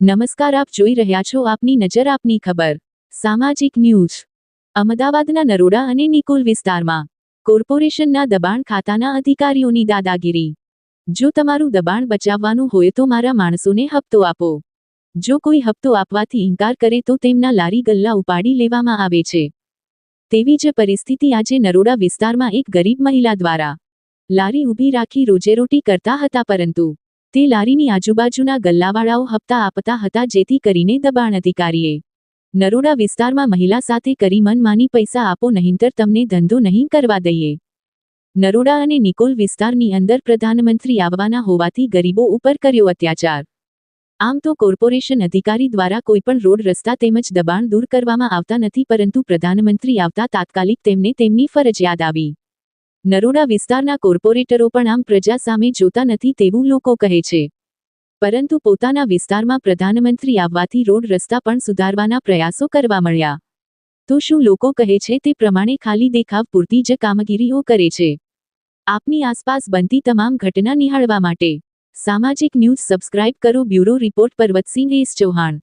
નમસ્કાર, આપ જોઈ રહ્યા છો આપની નજર, આપની ખબર. સામાજિક ન્યૂઝ. અમદાવાદના નરોડા અને નિકોલ વિસ્તારમાં કોર્પોરેશનના દબાણ ખાતાના અધિકારીઓની દાદાગીરી. જો તમારું દબાણ બચાવવાનું હોય તો મારા માણસોને હપ્તો આપો. જો કોઈ હપ્તો આપવાથી ઇનકાર કરે તો તેમના લારી ગલ્લા ઉપાડી લેવામાં આવે છે. તેવી જ પરિસ્થિતિ આજે નરોડા વિસ્તારમાં એક ગરીબ મહિલા દ્વારા લારી ઊભી રાખી રોજેરોટી કરતા હતા, પરંતુ તે લારીની આજુબાજુના ગલ્લાવાળાઓ હપ્તા આપતા હતા જેથી કરીને દબાણ અધિકારીએ. નરોડા વિસ્તારમાં મહિલા સાથે કરી મનમાની પૈસા આપો નહીંતર તમને ધંધો નહીં કરવા દઈએ. નરોડા અને નિકોલ વિસ્તારની અંદર પ્રધાનમંત્રી આવવાના હોવાથી ગરીબો ઉપર કર્યો અત્યાચાર. આમ તો કોર્પોરેશન અધિકારી દ્વારા કોઈપણ રોડ રસ્તા તેમજ દબાણ દૂર કરવામાં આવતા નથી પરંતુ પ્રધાનમંત્રી આવતા તાત્કાલિક તેમને તેમની ફરજ યાદ આવી. નરોડા વિસ્તારના કોર્પોરેટરો પણ આમ પ્રજા સામે જોતા નથી તેવું લોકો કહે છે. પરંતુ પોતાના વિસ્તારમાં પ્રધાનમંત્રી આવવાથી રોડ રસ્તા પણ સુધારવાના પ્રયાસો કરવા મળ્યા. તો શું લોકો કહે છે તે પ્રમાણે ખાલી દેખાવ પૂરતી જ કામગીરીઓ કરે છે. આપની આસપાસ બનતી તમામ ઘટના નિહાળવા માટે. સામાજિક ન્યૂઝ સબસ્ક્રાઇબ કરો bureau report Parvatsinh S Chauhan.